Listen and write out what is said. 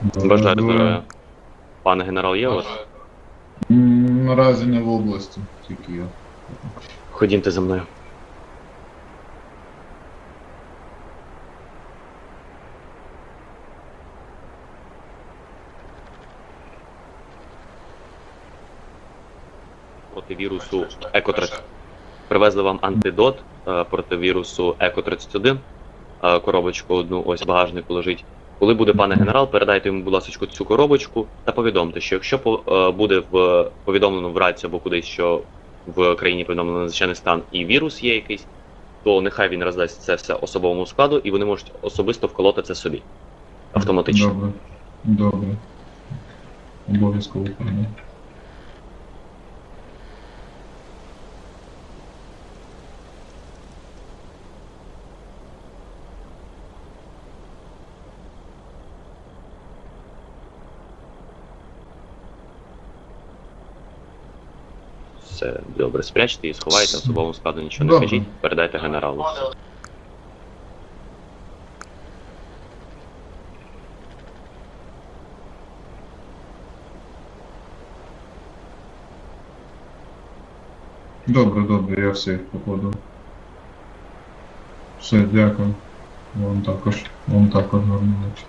Бажаю здоров'я. Пане генерал, є у вас? М, Наразі не в області, тільки я. Ходімте за мною. Проти вірусу Еко 30. Привезли вам антидот е, проти вірусу Еко 31. Е, Коробочку одну ось в багажнику лежить. Коли буде пане генерал, передайте йому, будь ласка, цю коробочку та повідомте, що якщо по- е, буде в повідомлено в рацію або кудись, що в країні повідомлено надзвичайний стан і вірус є якийсь, то нехай він роздасть це все особовому складу, і вони можуть особисто вколоти це собі автоматично. Добре. Добре. Обов'язково Все добре, спрячте і сховайте особовому складу, нічого не Добре. скажіть, передайте генералу. Добре, добре, я всіх покладу. Все, дякую. Вам також. Вам також гарної ночі.